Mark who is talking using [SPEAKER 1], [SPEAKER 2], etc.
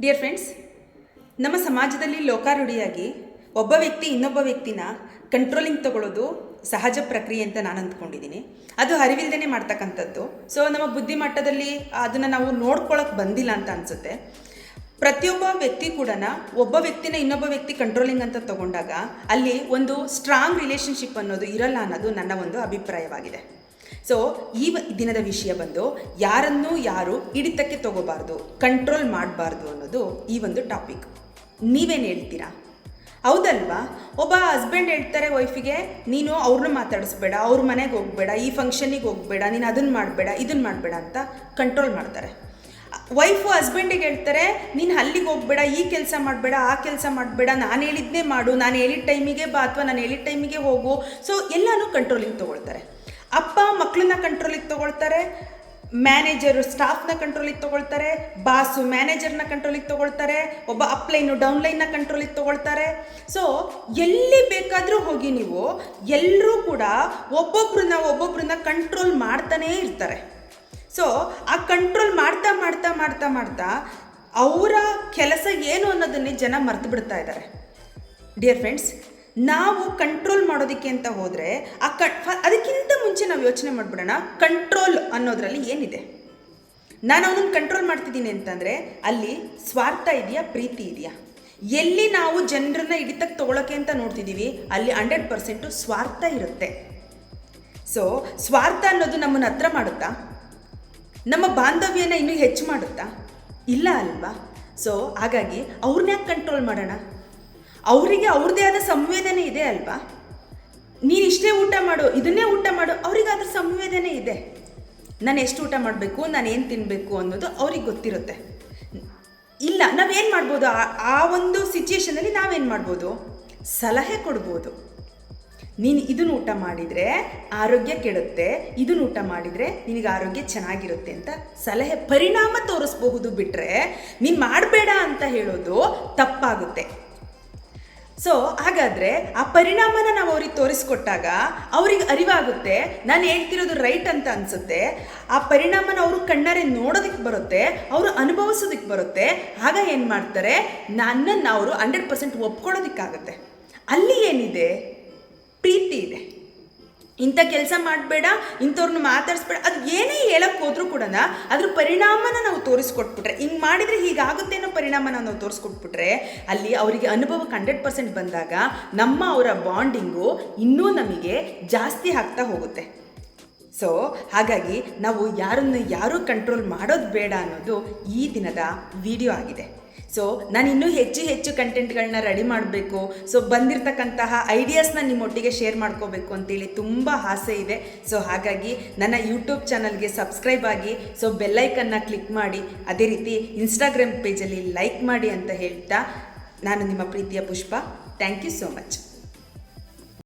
[SPEAKER 1] Dear friends ನಮ್ಮ ಸಮಾಜದಲ್ಲಿ ಲೋಕಾರೂಢಿಯಾಗಿ ಒಬ್ಬ ವ್ಯಕ್ತಿ ಇನ್ನೊಬ್ಬ ವ್ಯಕ್ತಿನ ಕಂಟ್ರೋಲಿಂಗ್ ತಗೊಳ್ಳೋದು ಸಹಜ ಪ್ರಕ್ರಿಯೆ ಅಂತ ನಾನು ಅಂದ್ಕೊಂಡಿದ್ದೀನಿ. ಅದು ಅರಿವಿಲ್ದೇ ಮಾಡ್ತಕ್ಕಂಥದ್ದು. ಸೊ ನಮ್ಮ ಬುದ್ಧಿಮಟ್ಟದಲ್ಲಿ ಅದನ್ನು ನಾವು ನೋಡ್ಕೊಳಕ್ಕೆ ಬಂದಿಲ್ಲ ಅಂತ ಅನಿಸುತ್ತೆ. ಪ್ರತಿಯೊಬ್ಬ ವ್ಯಕ್ತಿ ಕೂಡ ಒಬ್ಬ ವ್ಯಕ್ತಿನ ಇನ್ನೊಬ್ಬ ವ್ಯಕ್ತಿ ಕಂಟ್ರೋಲಿಂಗ್ ಅಂತ ತಗೊಂಡಾಗ ಅಲ್ಲಿ ಒಂದು ಸ್ಟ್ರಾಂಗ್ ರಿಲೇಷನ್ಶಿಪ್ ಅನ್ನೋದು ಇರಲ್ಲ ಅನ್ನೋದು ನನ್ನ ಒಂದು ಅಭಿಪ್ರಾಯವಾಗಿದೆ. ಸೊ ಈ ದಿನದ ವಿಷಯ ಬಂದು ಯಾರನ್ನು ಯಾರು ಹಿಡಿತಕ್ಕೆ ತಗೋಬಾರ್ದು ಕಂಟ್ರೋಲ್ ಮಾಡಬಾರ್ದು ಅನ್ನೋದು ಈ ಒಂದು ಟಾಪಿಕ್ ನೀವೇನು ಹೇಳ್ತೀರಾ? ಹೌದಲ್ವಾ? ಒಬ್ಬ ಹಸ್ಬೆಂಡ್ ಹೇಳ್ತಾರೆ ವೈಫಿಗೆ ನೀನು ಅವ್ರನ್ನ ಮಾತಾಡಿಸ್ಬೇಡ, ಅವ್ರ ಮನೆಗೆ ಹೋಗಬೇಡ, ಈ ಫಂಕ್ಷನಿಗೆ ಹೋಗಬೇಡ, ನೀನು ಅದನ್ನು ಮಾಡಬೇಡ ಇದನ್ನು ಮಾಡಬೇಡ ಅಂತ ಕಂಟ್ರೋಲ್ ಮಾಡ್ತಾರೆ. ವೈಫು ಹಸ್ಬೆಂಡಿಗೆ ಹೇಳ್ತಾರೆ, ನೀನು ಅಲ್ಲಿಗೆ ಹೋಗಬೇಡ, ಈ ಕೆಲಸ ಮಾಡಬೇಡ, ಆ ಕೆಲಸ ಮಾಡಬೇಡ, ನಾನು ಹೇಳಿದ್ನೇ ಮಾಡು, ನಾನು ಹೇಳಿದ ಟೈಮಿಗೆ ಬಾ, ಅಥವಾ ನಾನು ಹೇಳಿದ ಟೈಮಿಗೆ ಹೋಗು. ಸೊ ಎಲ್ಲನೂ ಕಂಟ್ರೋಲಿಂಗ್ ತೊಗೊಳ್ತಾರೆ. ಅಪ್ಪ ಮಕ್ಕಳನ್ನ ಕಂಟ್ರೋಲಿಗೆ ತೊಗೊಳ್ತಾರೆ ಮ್ಯಾನೇಜರು ಸ್ಟಾಫ್ನ ಕಂಟ್ರೋಲಿಗೆ ತೊಗೊಳ್ತಾರೆ ಬಾಸು ಮ್ಯಾನೇಜರ್ನ ಕಂಟ್ರೋಲಿಗೆ ತೊಗೊಳ್ತಾರೆ, ಒಬ್ಬ ಅಪ್ಲೈನು ಡೌನ್ಲೈನ್ನ ಕಂಟ್ರೋಲಿಗೆ ತೊಗೊಳ್ತಾರೆ. ಸೊ ಎಲ್ಲಿ ಬೇಕಾದರೂ ಹೋಗಿ ನೀವು ಎಲ್ಲರೂ ಕೂಡ ಒಬ್ಬೊಬ್ರನ್ನ ಒಬ್ಬೊಬ್ರನ್ನ ಕಂಟ್ರೋಲ್ ಮಾಡ್ತಾನೇ ಇರ್ತಾರೆ. ಸೊ ಆ ಕಂಟ್ರೋಲ್ ಮಾಡ್ತಾ ಮಾಡ್ತಾ ಮಾಡ್ತಾ ಮಾಡ್ತಾ ಅವರ ಕೆಲಸ ಏನು ಅನ್ನೋದನ್ನೇ ಜನ ಮರೆತು ಬಿಡ್ತಾ ಇದ್ದಾರೆ ಡಿಯರ್ ಫ್ರೆಂಡ್ಸ್ ನಾವು ಕಂಟ್ರೋಲ್ ಮಾಡೋದಕ್ಕೆ ಅಂತ ಹೋದರೆ ಆ ಕ ಅದಕ್ಕಿಂತ ಮುಂಚೆ ನಾವು ಯೋಚನೆ ಮಾಡಿಬಿಡೋಣ ಕಂಟ್ರೋಲ್ ಅನ್ನೋದರಲ್ಲಿ ಏನಿದೆ? ನಾನು ಅವನನ್ನು ಕಂಟ್ರೋಲ್ ಮಾಡ್ತಿದ್ದೀನಿ ಅಂತಂದರೆ, ಅಲ್ಲಿ ಸ್ವಾರ್ಥ ಇದೆಯಾ, ಪ್ರೀತಿ ಇದೆಯಾ? ಎಲ್ಲಿ ನಾವು ಜನರನ್ನ ಹಿಡಿತಕ್ಕೆ ತೊಗೊಳಕ್ಕೆ ಅಂತ ನೋಡ್ತಿದ್ದೀವಿ ಅಲ್ಲಿ ಹಂಡ್ರೆಡ್ ಪರ್ಸೆಂಟು ಸ್ವಾರ್ಥ ಇರುತ್ತೆ. ಸೊ ಸ್ವಾರ್ಥ ಅನ್ನೋದು ನಮ್ಮನ್ನು ಹತ್ರ ಮಾಡುತ್ತಾ? ನಮ್ಮ ಬಾಂಧವ್ಯನ ಇನ್ನೂ ಹೆಚ್ಚು ಮಾಡುತ್ತಾ? ಇಲ್ಲ ಅಲ್ವಾ? ಸೊ ಹಾಗಾಗಿ ಅವ್ರನ್ನ ಯಾಕೆ ಕಂಟ್ರೋಲ್ ಮಾಡೋಣ? ಅವರಿಗೆ ಅವ್ರದ್ದೇ ಆದ ಸಂವೇದನೆ ಇದೆ ಅಲ್ವಾ? ನೀನು ಇಷ್ಟೇ ಊಟ ಮಾಡು, ಇದನ್ನೇ ಊಟ ಮಾಡು ಅವ್ರಿಗೆ ಅದ್ರ ಸಂವೇದನೆ ಇದೆ. ನಾನು ಎಷ್ಟು ಊಟ ಮಾಡಬೇಕು, ನಾನು ಏನು ತಿನ್ನಬೇಕು ಅನ್ನೋದು ಅವ್ರಿಗೆ ಗೊತ್ತಿರುತ್ತೆ. ಇಲ್ಲ, ನಾವೇನು ಮಾಡ್ಬೋದು? ಆ- ಆ ಒಂದು ಸಿಚುಯೇಷನಲ್ಲಿ ನಾವೇನು ಮಾಡ್ಬೋದು? ಸಲಹೆ ಕೊಡ್ಬೋದು. ನೀನು ಇದನ್ನು ಊಟ ಮಾಡಿದರೆ ಆರೋಗ್ಯ ಕೆಡುತ್ತೆ ಇದನ್ನು ಊಟ ಮಾಡಿದರೆ ನಿನಗೆ ಆರೋಗ್ಯ ಚೆನ್ನಾಗಿರುತ್ತೆ ಅಂತ ಸಲಹೆ, ಪರಿಣಾಮ ತೋರಿಸ್ಬಹುದು ಬಿಟ್ಟರೆ ನೀನು ಮಾಡಬೇಡ ಅಂತ ಹೇಳೋದು ತಪ್ಪಾಗುತ್ತೆ. ಸೊ ಹಾಗಾದರೆ ಆ ಪರಿಣಾಮನ ನಾವು ಅವ್ರಿಗೆ ತೋರಿಸ್ಕೊಟ್ಟಾಗ ಅವ್ರಿಗೆ ಅರಿವಾಗುತ್ತೆ, ನಾನು ಹೇಳ್ತಿರೋದು ರೈಟ್ ಅಂತ ಅನಿಸುತ್ತೆ. ಆ ಪರಿಣಾಮನ ಅವರು ಕಣ್ಣಾರೆ ನೋಡೋದಕ್ಕೆ ಬರುತ್ತೆ, ಅವರು ಅನುಭವಿಸೋದಕ್ಕೆ ಬರುತ್ತೆ. ಆಗ ಏನು ಮಾಡ್ತಾರೆ? ನನ್ನನ್ನು ಅವರು ಹಂಡ್ರೆಡ್ ಪರ್ಸೆಂಟ್ ಒಪ್ಕೊಳ್ಳೋದಕ್ಕಾಗುತ್ತೆ. ಅಲ್ಲಿ ಏನಿದೆ? ಪ್ರೀತಿ ಇದೆ. ಇಂಥ ಕೆಲಸ ಮಾಡಬೇಡ, ಇಂಥವ್ರನ್ನ ಮಾತಾಡಿಸ್ಬೇಡ, ಅದು ಏನೇ ಹೇಳಕ್ಕೆ ಹೋದರೂ ಕೂಡ ಅದ್ರ ಪರಿಣಾಮನ ನಾವು ತೋರಿಸ್ಕೊಟ್ಬಿಟ್ರೆ, ಹಿಂಗೆ ಮಾಡಿದರೆ ಹೀಗಾಗುತ್ತೆ ಅನ್ನೋ ಪರಿಣಾಮನ ನಾವು ತೋರಿಸ್ಕೊಟ್ಬಿಟ್ರೆ, ಅಲ್ಲಿ ಅವರಿಗೆ ಅನುಭವ ಹಂಡ್ರೆಡ್ ಪರ್ಸೆಂಟ್ ಬಂದಾಗ ನಮ್ಮ ಅವರ ಬಾಂಡಿಂಗು ಇನ್ನೂ ನಮಗೆ ಜಾಸ್ತಿ ಆಗ್ತಾ ಹೋಗುತ್ತೆ. ಸೊ ಹಾಗಾಗಿ ನಾವು ಯಾರನ್ನು ಯಾರೂ ಕಂಟ್ರೋಲ್ ಮಾಡೋದು ಬೇಡ ಅನ್ನೋದು ಈ ದಿನದ ವಿಡಿಯೋ ಆಗಿದೆ. ಸೊ ನಾನು ಇನ್ನೂ ಹೆಚ್ಚು ಹೆಚ್ಚು ಕಂಟೆಂಟ್ಗಳನ್ನ ರೆಡಿ ಮಾಡಬೇಕು. ಸೊ ಬಂದಿರತಕ್ಕಂತಹ ಐಡಿಯಾಸ್ನ ನಿಮ್ಮೊಟ್ಟಿಗೆ ಶೇರ್ ಮಾಡ್ಕೋಬೇಕು ಅಂತೇಳಿ ತುಂಬ ಆಸೆ ಇದೆ. ಸೊ ಹಾಗಾಗಿ ನನ್ನ ಯೂಟ್ಯೂಬ್ ಚಾನಲ್ಗೆ ಸಬ್ಸ್ಕ್ರೈಬ್ ಆಗಿ ಸೊ ಬೆಲ್ಲೈಕನ್ನ ಕ್ಲಿಕ್ ಮಾಡಿ, ಅದೇ ರೀತಿ ಇನ್ಸ್ಟಾಗ್ರಾಮ್ ಪೇಜಲ್ಲಿ ಲೈಕ್ ಮಾಡಿ ಅಂತ ಹೇಳ್ತಾ ನಾನು ನಿಮ್ಮ ಪ್ರೀತಿಯ Pushpa. Thank you so much